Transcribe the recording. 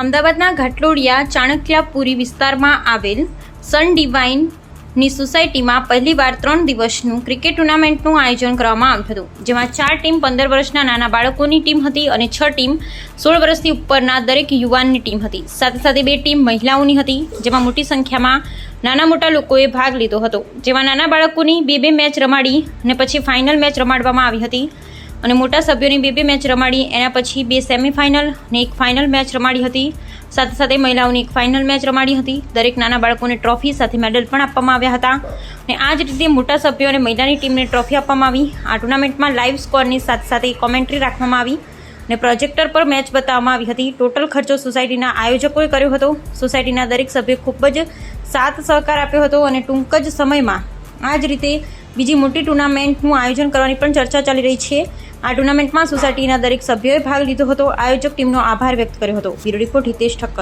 અમદાવાદના ઘાટલોડિયા ચાણક્યાપુરી વિસ્તારમાં આવેલ સન ડિવાઇનની સોસાયટીમાં પહેલીવાર ત્રણ દિવસનું ક્રિકેટ ટુર્નામેન્ટનું આયોજન કરવામાં આવ્યું હતું, જેમાં ચાર ટીમ પંદર વર્ષના નાના બાળકોની ટીમ હતી અને છ ટીમ સોળ વર્ષથી ઉપરના દરેક યુવાનની ટીમ હતી. સાથે સાથે બે ટીમ મહિલાઓની હતી, જેમાં મોટી સંખ્યામાં નાના મોટા લોકોએ ભાગ લીધો હતો, જેમાં નાના બાળકોની બે બે મેચ રમાડી અને પછી ફાઇનલ મેચ રમાડવામાં આવી હતી. અને મોટા સભ્યોની બે બે મેચ રમાડી. એના પછી બે સેમીફાઇનલ અને એક ફાઇનલ મેચ રમાડી હતી. સાથે સાથે મહિલાઓની એક ફાઇનલ મેચ રમાડી હતી. દરેક નાના બાળકોને ટ્રોફી સાથે મેડલ પણ આપવામાં આવ્યા હતા. અને આ જ રીતે મોટા સભ્યો અને મહિલાની ટીમને ટ્રોફી આપવામાં આવી. આ ટુર્નામેન્ટમાં લાઈવ સ્કોરની સાથે સાથે કોમેન્ટ્રી રાખવામાં આવી અને પ્રોજેક્ટર પર મેચ બતાવવામાં આવી હતી. ટોટલ ખર્ચો સોસાયટીના આયોજકોએ કર્યો હતો. સોસાયટીના દરેક સભ્યે ખૂબ જ સાથ સહકાર આપ્યો હતો અને ટૂંક જ સમયમાં આ જ રીતે બીજી મોટી ટુર્નામેન્ટનું આયોજન કરવાની પણ ચર્ચા ચાલી રહી છે. આ ટુર્નામેન્ટમાં સોસાયટીના દરેક સભ્યોએ ભાગ લીધો હતો. આયોજક ટીમનો આભાર વ્યક્ત કર્યો હતો. Bureau report Hitesh Thakkar.